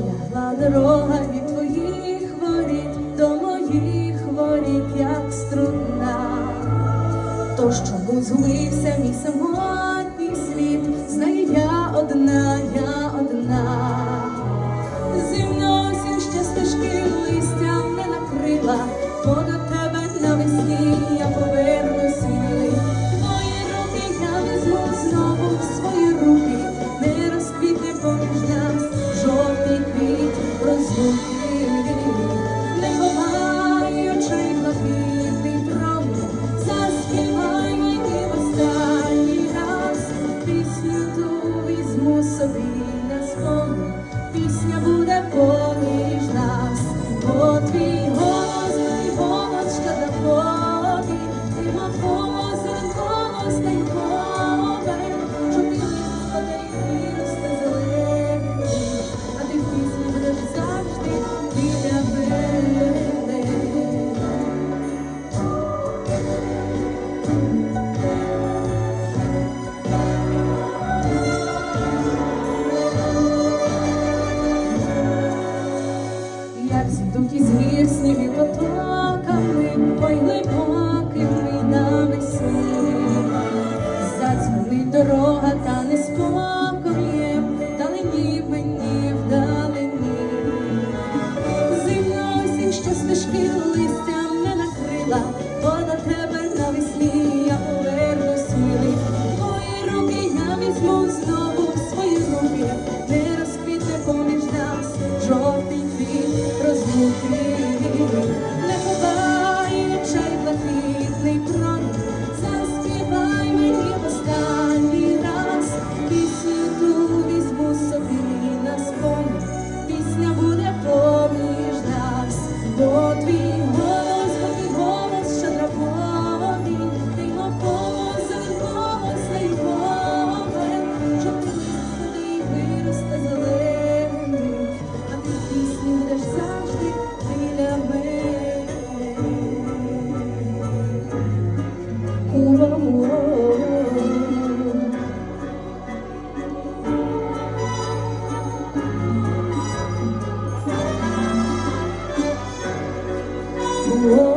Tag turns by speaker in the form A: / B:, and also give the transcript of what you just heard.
A: полягла дорога від твоїх воріт до моїх воріт, як струна, то що згубився мій самого. Peace. думки згірснів і потом. 오.